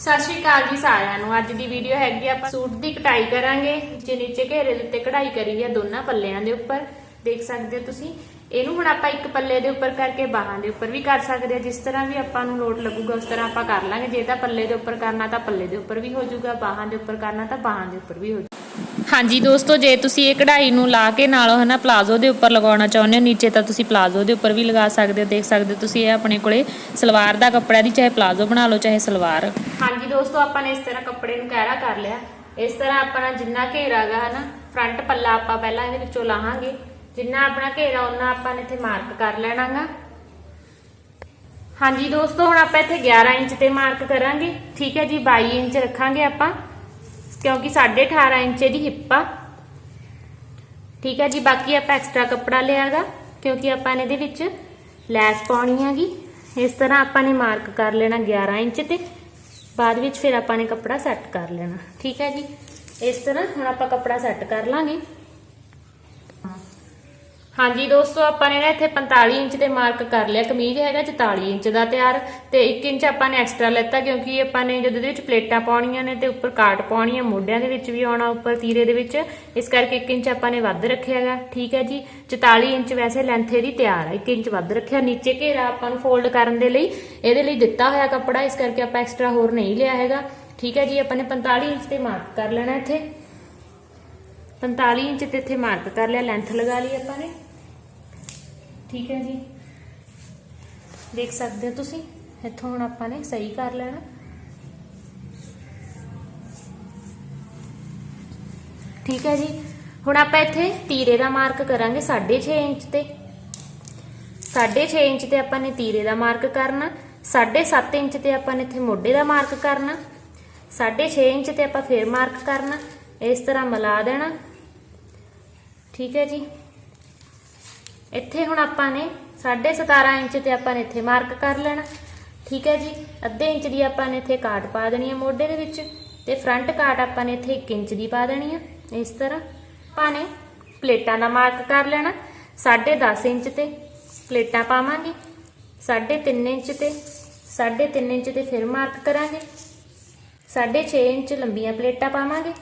ਸਤਿ ਸ਼੍ਰੀ ਅਕਾਲ ਜੀ ਸਾਰਿਆਂ ਨੂੰ। ਅੱਜ ਦੀ ਵੀਡੀਓ ਹੈਗੀ ਆ ਆਪਾਂ ਸੂਟ ਦੀ ਕਟਾਈ ਕਰਾਂਗੇ ਜੇ ਨੀਚੇ ਘੇਰੇ ਦੇ ਉੱਤੇ ਕਢਾਈ ਕਰੀ ਹੈ ਦੋਨਾਂ ਪੱਲਿਆਂ ਦੇ ਉੱਪਰ। ਦੇਖ ਸਕਦੇ ਹੋ ਤੁਸੀਂ, ਇਹਨੂੰ ਹੁਣ ਆਪਾਂ ਇੱਕ ਪੱਲੇ ਦੇ ਉੱਪਰ ਕਰਕੇ ਬਾਹਾਂ ਦੇ ਉੱਪਰ ਵੀ ਕਰ ਸਕਦੇ ਆ। ਜਿਸ ਤਰ੍ਹਾਂ ਵੀ ਆਪਾਂ ਨੂੰ ਲੋਡ ਲੱਗੂਗਾ, ਉਸ ਤਰ੍ਹਾਂ ਆਪਾਂ ਕਰ ਲਾਂਗੇ। ਜੇ ਤਾਂ ਪੱਲੇ ਦੇ ਉੱਪਰ ਕਰਨਾ ਤਾਂ ਪੱਲੇ ਦੇ ਉੱਪਰ ਵੀ ਹੋ ਜਾਊਗਾ, ਬਾਹਾਂ ਦੇ ਉੱਪਰ ਕਰਨਾ ਤਾਂ ਬਾਹਾਂ ਦੇ ਉੱਪਰ ਵੀ ਹੋ ਜਾਊਗਾ ਹਾਂਜੀ ਦੋਸਤੋ, ਜੇ ਤੁਸੀਂ ਇਹ ਕਢਾਈ ਨੂੰ ਲਾ ਕੇ ਨਾਲ ਹਨਾ ਪਲਾਜ਼ੋ ਦੇ ਉੱਪਰ ਲਗਾਉਣਾ ਚਾਹੁੰਦੇ ਹੋ, ਨੀਚੇ ਤਾਂ ਤੁਸੀਂ ਪਲਾਜ਼ੋ ਦੇ ਉੱਪਰ ਵੀ ਲਗਾ ਸਕਦੇ ਹੋ, ਦੇਖ ਸਕਦੇ ਹੋ ਤੁਸੀਂ ਇਹ ਆਪਣੇ ਕੋਲੇ ਸਲਵਾਰ ਦਾ ਕੱਪੜਾ ਦੀ ਚਾਹੇ ਪਲਾਜ਼ੋ ਬਣਾ ਲਓ, ਚਾਹੇ ਸਲਵਾਰ। ਹਾਂਜੀ ਦੋਸਤੋ, ਆਪਾਂ ਨੇ ਇਸ ਤਰ੍ਹਾਂ ਕੱਪੜੇ ਨੂੰ ਕਹਿਰਾ ਕਰ ਲਿਆ। ਇਸ ਤਰ੍ਹਾਂ ਆਪਣਾ ਜਿੰਨਾ ਘੇਰਾ ਗਾ ਹਨਾ ਫਰੰਟ ਪੱਲਾ ਆਪਾਂ ਪਹਿਲਾਂ ਇਹਦੇ ਵਿੱਚੋਂ ਲਾਹਾਂਗੇ। ਜਿੰਨਾ ਆਪਣਾ ਘੇਰਾ ਉਹਨਾਂ ਆਪਾਂ ਨੇ ਇੱਥੇ ਮਾਰਕ ਕਰ ਲੈਣਾਗਾ ਹਾਂਜੀ ਦੋਸਤੋ, ਹੁਣ ਆਪਾਂ ਇੱਥੇ 11 ਇੰਚ ਤੇ ਮਾਰਕ ਕਰਾਂਗੇ। ਠੀਕ ਹੈ ਜੀ 22 ਇੰਚ ਰੱਖਾਂਗੇ ਆਪਾਂ। ਕਿਉਂਕਿ 18.5 ਇੰਚ ਦੀ ਹਿੱਪ। ਆ ਠੀਕ ਹੈ ਜੀ, ਬਾਕੀ ਆਪਾਂ ਐਕਸਟਰਾ ਕੱਪੜਾ ਲਿਆਗਾ, ਕਿਉਂਕਿ ਆਪਾਂ ਨੇ ਇਹਦੇ ਵਿੱਚ ਲੈਸ ਪਾਉਣੀ ਹੈਗੀ। ਇਸ ਤਰ੍ਹਾਂ ਆਪਾਂ ਨੇ ਮਾਰਕ ਕਰ ਲੈਣਾ 11 ਇੰਚ ਤੇ, ਬਾਅਦ ਵਿੱਚ ਫਿਰ ਆਪਾਂ ਨੇ ਕੱਪੜਾ ਸੈੱਟ ਕਰ ਲੈਣਾ। ਠੀਕ ਹੈ ਜੀ, ਇਸ ਤਰ੍ਹਾਂ ਹੁਣ ਆਪਾਂ ਕੱਪੜਾ ਸੈੱਟ ਕਰ ਲਾਂਗੇ। ਹਾਂਜੀ ਦੋਸਤੋ, ਆਪਾਂ ਨੇ ਨਾ ਇੱਥੇ 45 ਇੰਚ ਤੇ ਮਾਰਕ ਕਰ ਲਿਆ। ਕਮੀਜ਼ ਹੈਗਾ 44 ਇੰਚ ਦਾ ਤਿਆਰ ਤੇ 1 ਇੰਚ ਆਪਾਂ ਨੇ ਐਕਸਟਰਾ ਲੈਤਾ ਕਿਉਂਕਿ ਆਪਾਂ ਨੇ ਜਦੋਂ ਇਹਦੇ ਵਿੱਚ ਪਲੇਟਾਂ ਪਾਉਣੀਆਂ ਨੇ ਤੇ ਉੱਪਰ ਕਾਟ ਪਾਉਣੀ ਹੈ ਮੋਢਿਆਂ ਦੇ ਵਿੱਚ ਵੀ ਆਉਣਾ, ਉੱਪਰ ਤੀਰੇ ਦੇ ਵਿੱਚ, ਇਸ ਕਰਕੇ 1 ਇੰਚ ਆਪਾਂ ਨੇ ਵੱਧ ਰੱਖਿਆ ਹੈਗਾ। ਠੀਕ ਹੈ ਜੀ 44 ਇੰਚ ਵੈਸੇ ਲੈਂਥ ਇਹਦੀ ਤਿਆਰ ਹੈ 1 ਇੰਚ ਵੱਧ ਰੱਖਿਆ। ਨੀਚੇ ਘੇਰਾ ਆਪਾਂ ਨੂੰ ਫੋਲਡ ਕਰਨ ਦੇ ਲਈ, ਇਹਦੇ ਲਈ ਦਿੱਤਾ ਹੋਇਆ ਕੱਪੜਾ, ਇਸ ਕਰਕੇ ਆਪਾਂ ਐਕਸਟਰਾ ਹੋਰ ਨਹੀਂ ਲਿਆ ਹੈਗਾ। ਠੀਕ ਹੈ ਜੀ, ਆਪਾਂ ਨੇ 45 ਇੰਚ ਤੇ ਮਾਰਕ ਕਰ ਲੈਣਾ ਇੱਥੇ। 45 ਇੰਚ ਤੇ ਇੱਥੇ ਮਾਰਕ ਕਰ ਲਿਆ ਲੈਂਥ ਲਗਾ ਲਈ ਆਪਾਂ ਨੇ। ਠੀਕ ਹੈ ਜੀ। ਦੇਖ ਸਕਦੇ ਹੋ ਤੁਸੀਂ, ਇੱਥੋਂ ਹੁਣ ਆਪਾਂ ਨੇ ਸਹੀ ਕਰ ਲੈਣਾ। ਠੀਕ ਹੈ ਜੀ। ਹੁਣ ਆਪਾਂ ਇੱਥੇ ਤੀਰੇ ਦਾ ਮਾਰਕ ਕਰਾਂਗੇ 6.5 ਇੰਚ ਤੇ। 6.5 ਇੰਚ ਤੇ ਆਪਾਂ ਨੇ ਤੀਰੇ ਦਾ ਮਾਰਕ ਕਰਨਾ। 7.5 ਇੰਚ ਤੇ ਆਪਾਂ ਨੇ ਇੱਥੇ ਮੋਢੇ ਦਾ ਮਾਰਕ ਕਰਨਾ। 6.5 ਇੰਚ ਤੇ ਆਪਾਂ ਫੇਰ ਮਾਰਕ ਕਰਨਾ। ਇਸ ਤਰ੍ਹਾਂ ਮਿਲਾ ਦੇਣਾ। ਠੀਕ ਹੈ ਜੀ। ਇੱਥੇ ਹੁਣ ਆਪਾਂ ਨੇ 17.5 ਇੰਚ ਤੇ ਆਪਾਂ ਨੇ ਇੱਥੇ ਮਾਰਕ ਕਰ ਲੈਣਾ। ਠੀਕ ਹੈ ਜੀ? ਅੱਧੇ ਇੰਚ ਦੀ ਆਪਾਂ ਨੇ ਇੱਥੇ ਕਾਟ ਪਾ ਦੇਣੀ ਹੈ ਮੋਢੇ ਦੇ ਵਿੱਚ ਤੇ ਫਰੰਟ ਕਾਟ ਆਪਾਂ ਨੇ ਇੱਥੇ 1 ਇੰਚ ਦੀ ਪਾ ਦੇਣੀ ਹੈ, ਇਸ ਤਰ੍ਹਾਂ। ਆਪਾਂ ਨੇ ਪਲੇਟਾਂ ਦਾ ਮਾਰਕ ਕਰ ਲੈਣਾ 10.5 ਇੰਚ ਤੇ ਪਲੇਟਾਂ ਪਾਵਾਂਗੇ 3.5 ਇੰਚ ਤੇ 3.5 ਇੰਚ ਤੇ ਫਿਰ ਮਾਰਕ ਕਰਾਂਗੇ 6.5 ਇੰਚ ਲੰਬੀਆਂ ਪਲੇਟਾਂ ਪਾਵਾਂਗੇ।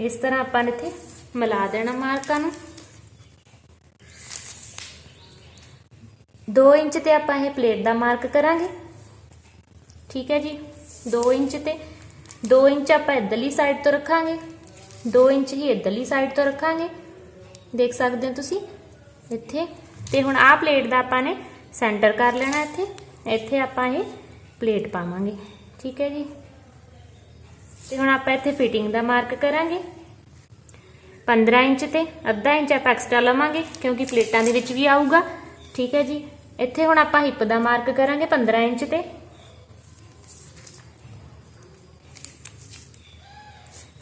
ਇਸ ਤਰ੍ਹਾਂ ਆਪਾਂ ਨੇ ਇੱਥੇ ਮਿਲਾ ਦੇਣਾ ਮਾਰਕਾਂ ਨੂੰ। 2 ਇੰਚ ਤੇ ਆਪਾਂ ਇਹ ਪਲੇਟ ਦਾ ਮਾਰਕ ਕਰਾਂਗੇ। ਠੀਕ ਹੈ ਜੀ? 2 ਇੰਚ ਤੇ। 2 ਇੰਚ ਆਪਾਂ ਇਧਰਲੀ ਸਾਈਡ ਤੋਂ ਰੱਖਾਂਗੇ। 2 ਇੰਚ ਹੀ ਇਧਰਲੀ ਸਾਈਡ ਤੋਂ ਰੱਖਾਂਗੇ। ਦੇਖ ਸਕਦੇ ਹੋ ਤੁਸੀਂ? ਇੱਥੇ। ਤੇ ਹੁਣ ਆਹ ਪਲੇਟ ਦਾ ਆਪਾਂ ਨੇ ਸੈਂਟਰ ਕਰ ਲੈਣਾ ਇੱਥੇ। ਇੱਥੇ ਆਪਾਂ ਇਹ ਪਲੇਟ ਪਾਵਾਂਗੇ। ਠੀਕ ਹੈ ਜੀ? ਤੇ ਹੁਣ ਆਪਾਂ ਇੱਥੇ ਫਿਟਿੰਗ ਦਾ ਮਾਰਕ ਕਰਾਂਗੇ। 15 ਇੰਚ ਤੇ, ਅੱਧਾ ਇੰਚ ਆਪਾਂ ਐਕਸਟਰਾ ਲਵਾਂਗੇ, ਕਿਉਂਕਿ ਪਲੇਟਾਂ ਦੇ ਵਿੱਚ ਵੀ ਆਊਗਾ। ਠੀਕ ਹੈ ਜੀ? ਇੱਥੇ ਹੁਣ ਆਪਾਂ ਹਿੱਪ ਦਾ ਮਾਰਕ ਕਰਾਂਗੇ 15 ਇੰਚ ਤੇ।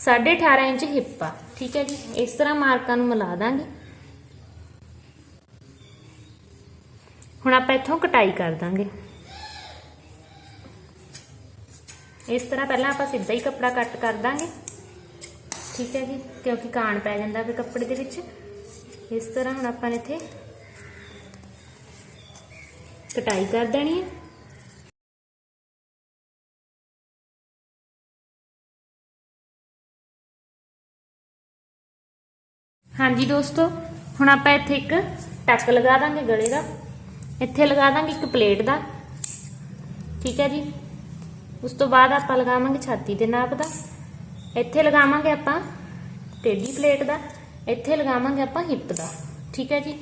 ਸਾਢੇ 18 ਇੰਚ ਹਿੱਪ ਆ, ਠੀਕ ਹੈ ਜੀ? ਇਸ ਤਰ੍ਹਾਂ ਮਾਰਕਾਂ ਨੂੰ ਮਿਲਾ ਦਾਂਗੇ। ਹੁਣ ਆਪਾਂ ਇੱਥੋਂ ਕਟਾਈ ਕਰ ਦਾਂਗੇ। ਇਸ ਤਰ੍ਹਾਂ ਪਹਿਲਾਂ ਆਪਾਂ ਸਿੱਧਾ ਹੀ ਕੱਪੜਾ ਕੱਟ ਕਰ ਦਾਂਗੇ। ਠੀਕ ਹੈ ਜੀ? ਕਿਉਂਕਿ ਕਾਣ ਪੈ ਜਾਂਦਾ ਫਿਰ ਕੱਪੜੇ ਦੇ ਵਿੱਚ। ਇਸ ਤਰ੍ਹਾਂ ਹੁਣ ਆਪਾਂ ਨੇ ਇੱਥੇ ਕਟਾਈ ਕਰ ਦੇਣੀ ਹੈ। ਹਾਂਜੀ ਦੋਸਤੋ, ਹੁਣ ਆਪਾਂ ਇੱਥੇ ਇੱਕ ਟੱਕ ਲਗਾ ਦਾਂਗੇ ਗਲੇ ਦਾ। ਇੱਥੇ ਲਗਾ ਦਾਂਗੇ ਇੱਕ ਪਲੇਟ ਦਾ। ਠੀਕ ਹੈ ਜੀ। ਉਸ ਤੋਂ ਬਾਅਦ ਆਪਾਂ ਲਗਾਵਾਂਗੇ ਛਾਤੀ ਦੇ ਨਾਪ ਦਾ। ਇੱਥੇ ਲਗਾਵਾਂਗੇ ਆਪਾਂ ਟੇਢੀ ਪਲੇਟ ਦਾ। ਇੱਥੇ ਲਗਾਵਾਂਗੇ ਆਪਾਂ ਹਿੱਪ ਦਾ। ਠੀਕ ਹੈ ਜੀ।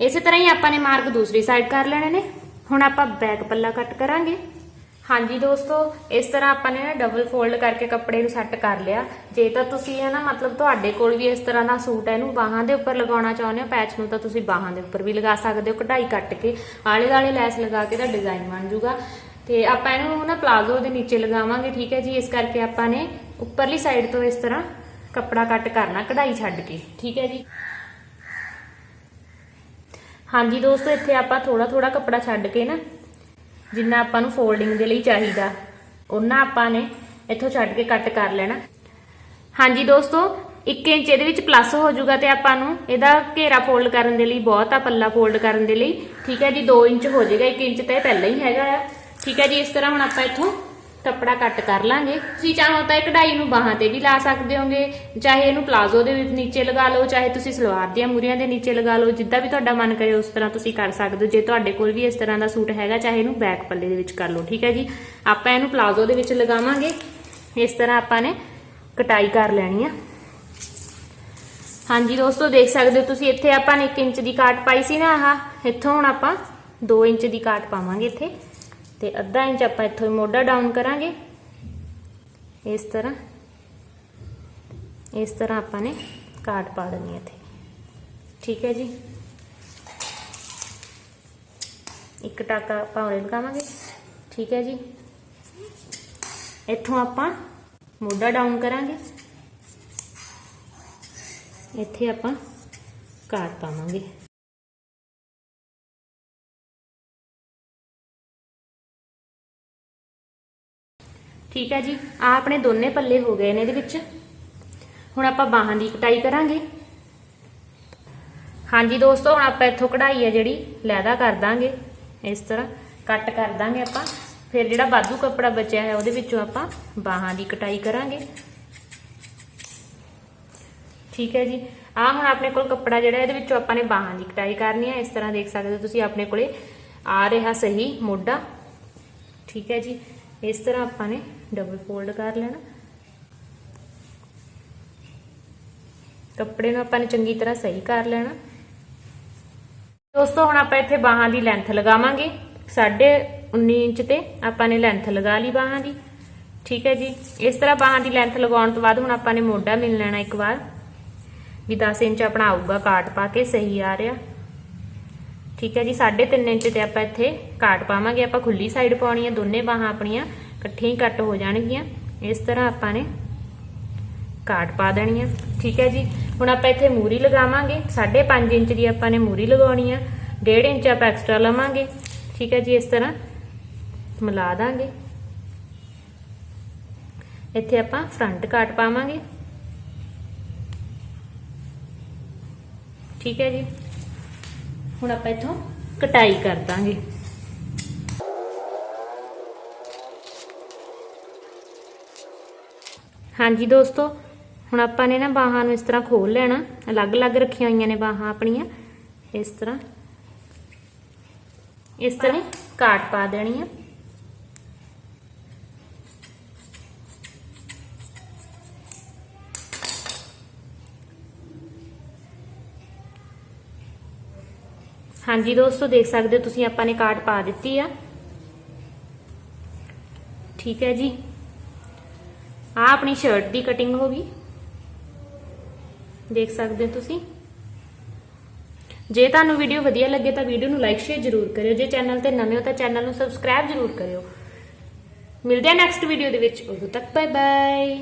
ਇਸੇ ਤਰ੍ਹਾਂ ਹੀ ਆਪਾਂ ਨੇ ਮਾਰਕ ਦੂਸਰੀ ਸਾਈਡ ਕਰ ਲੈਣੇ ਨੇ। ਹੁਣ ਆਪਾਂ ਬੈਕ ਪੱਲਾ ਕੱਟ ਕਰਾਂਗੇ। ਹਾਂਜੀ ਦੋਸਤੋ, ਇਸ ਤਰ੍ਹਾਂ ਆਪਾਂ ਨੇ ਡਬਲ ਫੋਲਡ ਕਰਕੇ ਕੱਪੜੇ ਨੂੰ ਸੈੱਟ ਕਰ ਲਿਆ। ਜੇ ਤਾਂ ਤੁਸੀਂ ਹੈ ਨਾ, ਮਤਲਬ ਤੁਹਾਡੇ ਕੋਲ ਵੀ ਇਸ ਤਰ੍ਹਾਂ ਦਾ ਸੂਟ ਹੈ, ਇਹਨੂੰ ਬਾਹਾਂ ਦੇ ਉੱਪਰ ਲਗਾਉਣਾ ਚਾਹੁੰਦੇ ਹੋ ਪੈਚ ਨੂੰ ਤਾਂ ਤੁਸੀਂ ਬਾਹਾਂ ਦੇ ਉੱਪਰ ਵੀ ਲਗਾ ਸਕਦੇ ਹੋ, ਕਢਾਈ ਕੱਟ ਕੇ। ਆਲੇ ਦਾਲੇ ਲੈਸ ਲਗਾ ਕੇ ਦਾ ਡਿਜ਼ਾਈਨ ਬਣ ਜਾਊਗਾ। ਤੇ ਆਪਾਂ ਇਹਨੂੰ ਨਾ ਪਲਾਜ਼ੋ ਦੇ ਨੀਚੇ ਲਗਾਵਾਂਗੇ, ਠੀਕ ਹੈ ਜੀ? ਇਸ ਕਰਕੇ ਆਪਾਂ ਨੇ ਉੱਪਰਲੀ ਸਾਈਡ ਤੋਂ ਇਸ ਤਰ੍ਹਾਂ ਕੱਪੜਾ ਕੱਟ ਕਰਨਾ, ਕਢਾਈ ਛੱਡ ਕੇ। ਠੀਕ ਹੈ ਜੀ? ਹਾਂਜੀ ਦੋਸਤੋ, ਇੱਥੇ ਆਪਾਂ ਥੋੜਾ ਥੋੜਾ ਕੱਪੜਾ ਛੱਡ ਕੇ ਨਾ, ਜਿੰਨਾ ਆਪਾਂ ਨੂੰ ਫੋਲਡਿੰਗ ਦੇ ਲਈ ਚਾਹੀਦਾ ਉਹਨਾਂ ਆਪਾਂ ਨੇ ਇੱਥੋਂ ਛੱਡ ਕੇ ਕੱਟ ਕਰ ਲੈਣਾ। ਹਾਂਜੀ ਦੋਸਤੋ 1 ਇੰਚ ਇਹਦੇ ਵਿੱਚ ਪਲੱਸ ਹੋ ਜਾਊਗਾ ਤੇ ਆਪਾਂ ਨੂੰ ਇਹਦਾ ਘੇਰਾ ਫੋਲਡ ਕਰਨ ਦੇ ਲਈ ਬਹੁਤ ਆ, ਪੱਲਾ ਫੋਲਡ ਕਰਨ ਦੇ ਲਈ। ਠੀਕ ਹੈ ਜੀ 2 ਇੰਚ ਹੋ ਜਾਏਗਾ 1 ਇੰਚ ਤਾਂ ਇਹ ਪਹਿਲਾਂ ਹੀ ਹੈਗਾ ਆ। ਠੀਕ ਹੈ ਜੀ, ਇਸ ਤਰ੍ਹਾਂ ਹੁਣ ਆਪਾਂ ਇੱਥੋਂ ਕੱਪੜਾ ਕੱਟ ਕਰ ਲਾਂਗੇ। ਤੁਸੀਂ ਚਾਹੋ ਤਾਂ ਇਹ ਕਢਾਈ ਨੂੰ ਬਾਹਾਂ ਤੇ ਵੀ ਲਾ ਸਕਦੇ ਹੋਗੇ। ਚਾਹੇ ਇਹਨੂੰ ਪਲਾਜ਼ੋ ਦੇ ਵਿੱਚ ਨੀਚੇ ਲਗਾ ਲਓ, ਚਾਹੇ ਤੁਸੀਂ ਸਲਵਾਰ ਦੀਆਂ ਮੂਰੀਆਂ ਦੇ ਨੀਚੇ ਲਗਾ ਲਓ, ਜਿੱਦਾਂ ਵੀ ਤੁਹਾਡਾ ਮਨ ਕਰੇ ਉਸ ਤਰ੍ਹਾਂ ਤੁਸੀਂ ਕਰ ਸਕਦੇ ਹੋ। ਜੇ ਤੁਹਾਡੇ ਕੋਲ ਵੀ ਇਸ ਤਰ੍ਹਾਂ ਦਾ ਸੂਟ ਹੈਗਾ, ਚਾਹੇ ਇਹਨੂੰ ਬੈਕ ਪੱਲੇ ਦੇ ਵਿੱਚ ਕਰ ਲਓ, ਠੀਕ ਹੈ ਜੀ? ਆਪਾਂ ਇਹਨੂੰ ਪਲਾਜ਼ੋ ਦੇ ਵਿੱਚ ਲਗਾਵਾਂਗੇ। ਇਸ ਤਰ੍ਹਾਂ ਆਪਾਂ ਨੇ ਕਟਾਈ ਕਰ ਲੈਣੀ ਆ। ਹਾਂਜੀ ਦੋਸਤੋ, ਦੇਖ ਸਕਦੇ ਹੋ ਤੁਸੀਂ ਇੱਥੇ ਆਪਾਂ ਨੇ 1 ਇੰਚ ਦੀ ਕਾਟ ਪਾਈ ਸੀ ਨਾ ਆਹ। ਇੱਥੋਂ ਹੁਣ ਆਪਾਂ 2 ਇੰਚ ਦੀ ਕਾਟ ਪਾਵਾਂਗੇ ਇੱਥੇ। ਤੇ ਅੱਧਾ ਇੰਚ ਆਪਾਂ ਇੱਥੋਂ ਮੋਢਾ ਡਾਊਨ ਕਰਾਂਗੇ। ਇਸ ਤਰ੍ਹਾਂ ਇਸ ਤਰ੍ਹਾਂ ਆਪਾਂ ਨੇ ਕਾਟ ਪਾ ਦੇਣੀ ਹੈ ਇੱਥੇ। ਠੀਕ ਹੈ ਜੀ? ਇੱਕ ਟਾਕਾ ਆਪਾਂ ਉਰੇ ਲਗਾਵਾਂਗੇ। ਠੀਕ ਹੈ ਜੀ? ਇੱਥੋਂ ਆਪਾਂ ਮੋਢਾ ਡਾਊਨ ਕਰਾਂਗੇ। ਇੱਥੇ ਆਪਾਂ ਕਾਟ ਪਾਵਾਂਗੇ। ਠੀਕ ਹੈ ਜੀ? ਆ ਆਪਣੇ ਦੋਨੇ ਪੱਲੇ ਹੋ ਗਏ ਨੇ ਇਹਦੇ ਵਿੱਚ। ਹੁਣ ਆਪਾਂ ਬਾਹਾਂ ਦੀ ਕਟਾਈ ਕਰਾਂਗੇ। ਹਾਂਜੀ ਦੋਸਤੋ, ਹੁਣ ਆਪਾਂ ਇੱਥੋਂ ਕਢਾਈ ਹੈ ਜਿਹੜੀ, ਲੈਦਾ ਕਰ ਦਾਂਗੇ। ਇਸ ਤਰ੍ਹਾਂ ਕੱਟ ਕਰ ਦਾਂਗੇ ਆਪਾਂ। ਫਿਰ ਜਿਹੜਾ ਬਾਦੂ ਕੱਪੜਾ ਬਚਿਆ ਹੈ ਉਹਦੇ ਵਿੱਚੋਂ ਆਪਾਂ ਬਾਹਾਂ ਦੀ ਕਟਾਈ ਕਰਾਂਗੇ। ਠੀਕ ਹੈ ਜੀ? ਆ ਹੁਣ ਆਪਣੇ ਕੋਲ ਕੱਪੜਾ ਜਿਹੜਾ, ਇਹਦੇ ਵਿੱਚੋਂ ਆਪਾਂ ਨੇ ਬਾਹਾਂ ਦੀ ਕਟਾਈ ਕਰਨੀ ਹੈ। ਇਸ ਤਰ੍ਹਾਂ ਦੇਖ ਸਕਦੇ ਹੋ ਤੁਸੀਂ, ਆਪਣੇ ਕੋਲੇ ਆ ਰਿਹਾ ਸਹੀ ਮੋਢਾ। ਠੀਕ ਹੈ ਜੀ? ਇਸ ਤਰ੍ਹਾਂ ਆਪਾਂ ਨੇ ਡਬਲ ਫੋਲਡ ਕਰ ਲੈਣਾ। ਕੱਪੜੇ ਨੂੰ ਆਪਾਂ ਨੇ ਚੰਗੀ ਤਰ੍ਹਾਂ ਸਹੀ ਕਰ ਲੈਣਾ। ਦੋਸਤੋ, ਹੁਣ ਆਪਾਂ ਇੱਥੇ ਬਾਹਾਂ ਦੀ ਲੈਂਥ ਲਗਾਵਾਂਗੇ। 19 ਇੰਚ ਤੇ ਆਪਾਂ ਨੇ ਲੈਂਥ ਲਗਾ ਲਈ ਬਾਹਾਂ ਦੀ। ਠੀਕ ਹੈ ਜੀ। ਇਸ ਤਰ੍ਹਾਂ ਬਾਹਾਂ ਦੀ ਲੈਂਥ ਲਗਾਉਣ ਤੋਂ ਬਾਅਦ ਹੁਣ ਆਪਾਂ ਨੇ ਮੋਢਾ ਮਿਲ ਲੈਣਾ ਇੱਕ ਵਾਰ। ਵੀ 10 ਇੰਚ ਆਪਣਾ ਆਊਗਾ ਕਾਟ ਪਾ ਕੇ, ਸਹੀ ਆ ਰਿਹਾ। ਠੀਕ ਹੈ ਜੀ 3.5 ਇੰਚ ਤੇ ਆਪਾਂ ਇੱਥੇ ਕਾਟ ਪਾਵਾਂਗੇ। ਆਪਾਂ ਖੁੱਲੀ ਸਾਈਡ ਪਾਉਣੀ ਆ ਦੋਨੇ ਬਾਹਾਂ ਆਪਣੀਆਂ ਇਕੱਠੀਆਂ ਹੀ ਕੱਟ ਹੋ ਜਾਣਗੀਆਂ। ਇਸ ਤਰ੍ਹਾਂ ਆਪਾਂ ਨੇ ਕਾਟ ਪਾ ਦੇਣੀ ਹੈ। ਠੀਕ ਹੈ ਜੀ, ਹੁਣ ਆਪਾਂ ਇੱਥੇ ਮੂਰੀ ਲਗਾਵਾਂਗੇ। 5.5 ਇੰਚ ਦੀ ਆਪਾਂ ਨੇ ਮੂਰੀ ਲਗਾਉਣੀ ਆ 1.5 ਇੰਚ ਆਪਾਂ ਐਕਸਟਰਾ ਲਵਾਂਗੇ। ਠੀਕ ਹੈ ਜੀ, ਇਸ ਤਰ੍ਹਾਂ ਮਿਲਾ ਦਾਂਗੇ। ਇੱਥੇ ਆਪਾਂ ਫਰੰਟ ਕਾਟ ਪਾਵਾਂਗੇ। ਠੀਕ ਹੈ ਜੀ। ਹੁਣ ਆਪਾਂ ਇੱਥੋਂ ਕਟਾਈ ਕਰ ਦਾਂਗੇ। ਹਾਂਜੀ ਦੋਸਤੋ, ਹੁਣ ਆਪਾਂ ਨੇ ਨਾ ਬਾਹਾਂ ਨੂੰ ਇਸ ਤਰ੍ਹਾਂ ਖੋਲ ਲੈਣਾ। ਅਲੱਗ-ਅਲੱਗ ਰੱਖੀਆਂ ਹੋਈਆਂ ਨੇ ਬਾਹਾਂ ਆਪਣੀਆਂ। ਇਸ ਤਰ੍ਹਾਂ। ਇਸ ਤਰ੍ਹਾਂ ਕਾਟ ਪਾ ਦੇਣੀ ਆ ਹਾਂਜੀ ਦੋਸਤੋ, ਦੇਖ ਸਕਦੇ ਹੋ ਤੁਸੀਂ ਆਪਾਂ ਨੇ ਕਾਟ ਪਾ ਦਿੱਤੀ ਆ। ਠੀਕ ਹੈ ਜੀ। ਆ ਆਪਣੀ ਸ਼ਰਟ ਦੀ ਕਟਿੰਗ ਹੋ ਗਈ। ਦੇਖ ਸਕਦੇ ਹੋ ਤੁਸੀਂ। ਜੇ ਤੁਹਾਨੂੰ ਵੀਡੀਓ ਵਧੀਆ ਲੱਗੇ ਤਾਂ ਵੀਡੀਓ ਨੂੰ ਲਾਈਕ ਸ਼ੇਅਰ ਜ਼ਰੂਰ ਕਰਿਓ। ਜੇ ਚੈਨਲ ਤੇ ਨਵੇਂ ਹੋ ਤਾਂ ਚੈਨਲ ਨੂੰ ਸਬਸਕ੍ਰਾਈਬ ਜ਼ਰੂਰ ਕਰਿਓ। ਮਿਲਦੇ ਆ ਨੈਕਸਟ ਵੀਡੀਓ ਦੇ ਵਿੱਚ। ਉਦੋਂ ਤੱਕ ਬਾਏ ਬਾਏ